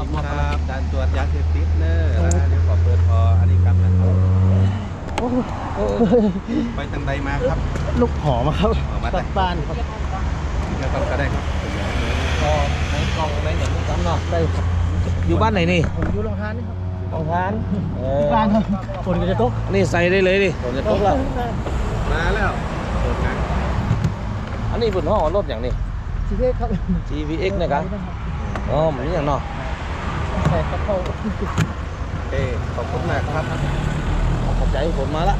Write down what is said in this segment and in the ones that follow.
ครับด่านตรวจยาเสพติดเนอะแล้วเดี๋ยวขอเปิดพออันนี้ครับนะครับไปทางใดมาครับ ลูกหอมครับมาจากบ้านครับเดี๋ยต้องก็ได้ครับก็ในกองในเนี่ลูจำเนาะได้ครับอยู่บ้านไหนนี่อยู่โรงงานนี่ครับลงฮานบ้านฝนก็จะตกนี่ใส่ได้เลยดิฝนจะตกแล้วมาแล้วอันนี้บนห้องรถอย่างนี้ GPX ครับ GPX นะครับอ๋อมันอย่างเนาะ ใส่กระเพราเอ้ขอบคุณมากครับขอบใจฝนมาละ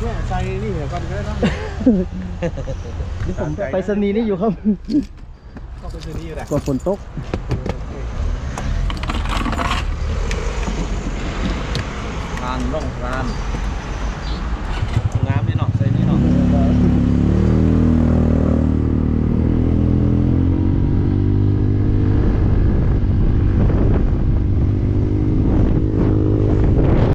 เนี่ยใส่นี่เดี๋ยวก่อนก็ได้เนาะที่ผมไปสนีย์นี่อยู่ครับก็เป็นที่นี่แหละกว่าฝนตกทานร่องทาน